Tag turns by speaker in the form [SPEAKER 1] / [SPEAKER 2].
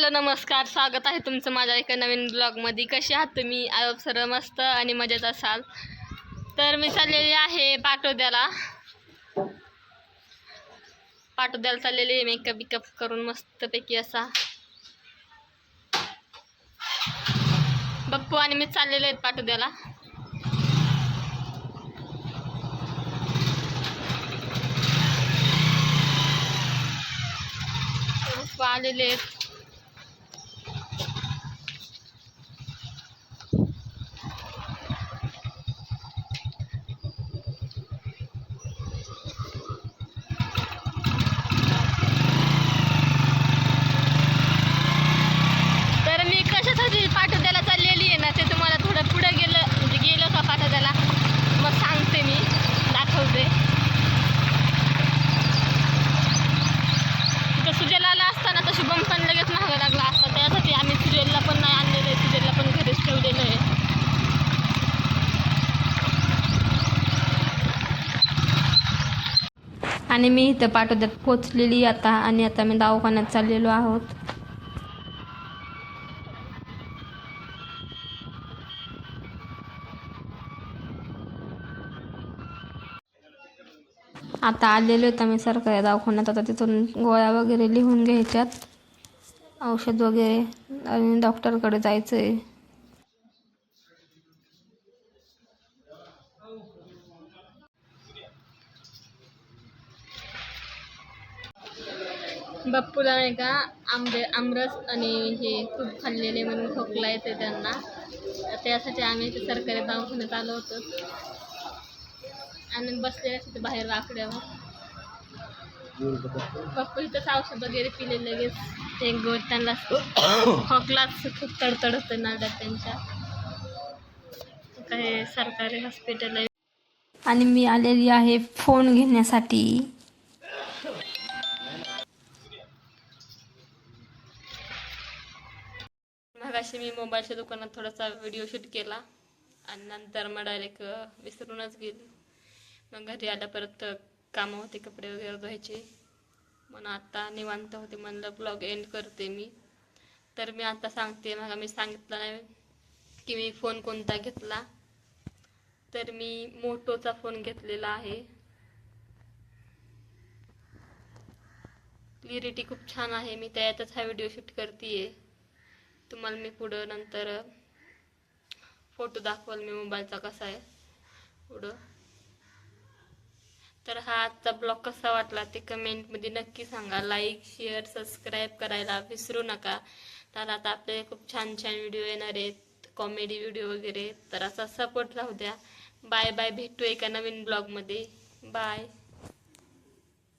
[SPEAKER 1] Hello नमस्कार. स्वागत आहे तुमचं माझ्या एका नवीन ब्लॉगमध्ये कसे आहात तुम्ही? आरोप सर्व मस्त आणि मजेत असाल. तर मी चाललेली आहे पाटोद्याला. पाटोद्याला चाललेली आहे. मेकअप बिकअप करून मस्तपैकी असा. बप्पू आणि मी चाललेले आहेत पाटोद्याला. आलेले आहेत तर मी कशासाठी पाठवद्याला चाललेली आहे ना ते तुम्हाला थोडं पुढं गेलं म्हणजे गेलं का पाठवद्याला मग सांगते मी दाखवते तर सुजयला आला असताना तर शुभम पण लगेच महागा लागला असता त्यासाठी आम्ही सुजयला पण नाही आणलेलं आहे सुजयला पण घरीच ठेवलेलं आहे आणि मी इथं पाठोद्यात पोचलेली आता आणि आता मी दवाखान्यात चाललेलो आहोत. आता आलेलो आहेत आम्ही सरकारी दवाखान्यात. आता तिथून गोळ्या वगैरे लिहून घ्यायच्यात. औषध वगैरे. आणि डॉक्टरकडे जायचं आहे बाप्पूला नाही का आंबे आमरस आणि हे तूप खाल्लेले म्हणून खोकला येते त्यांना. त्यासाठी आम्ही इथे सरकारी दवाखान्यात आलो होतो. आणि बसलेले तिथे बाहेर वाकड्यावर. पप्पू इथंच औषध वगैरे पिले लगेच. ते गोट त्यांना खोकलाच खूप तडतड होतं नाड्यात त्यांच्या काही सरकारी हॉस्पिटल आहे. आणि मी आलेली आहे फोन घेण्यासाठी. मगाशी मी मोबाईलच्या दुकानात थोडासा व्हिडिओ शूट केला. आणि नंतर मग डायरेक्ट विसरूनच गेली. मग घरी आल्या परत कामं होते कपडे वगैरे धुवायचे. मग आता निवांत होते. म्हणलं ब्लॉग एंड करते मी. तर मी आता सांगते मग मी सांगितलं नाही की मी फोन कोणता घेतला. तर मी मोटोचा फोन घेतलेला आहे. क्लिअरिटी खूप छान आहे. मी त्यातच हा व्हिडिओ शूट करते आहे तुम्हाला मी पुढं नंतर फोटो दाखवाल मी मोबाईलचा कसा आहे. पुढं. तर हा आजचा ब्लॉग कसा वाटला ते कमेंटमध्ये नक्की सांगा. लाईक शेअर सबस्क्राईब करायला विसरू नका. तर आता आपले खूप छान छान व्हिडिओ येणार आहेत. कॉमेडी व्हिडिओ वगैरे. तर असा सपोर्ट राहू द्या. बाय बाय भेटू एका नवीन ब्लॉगमध्ये. बाय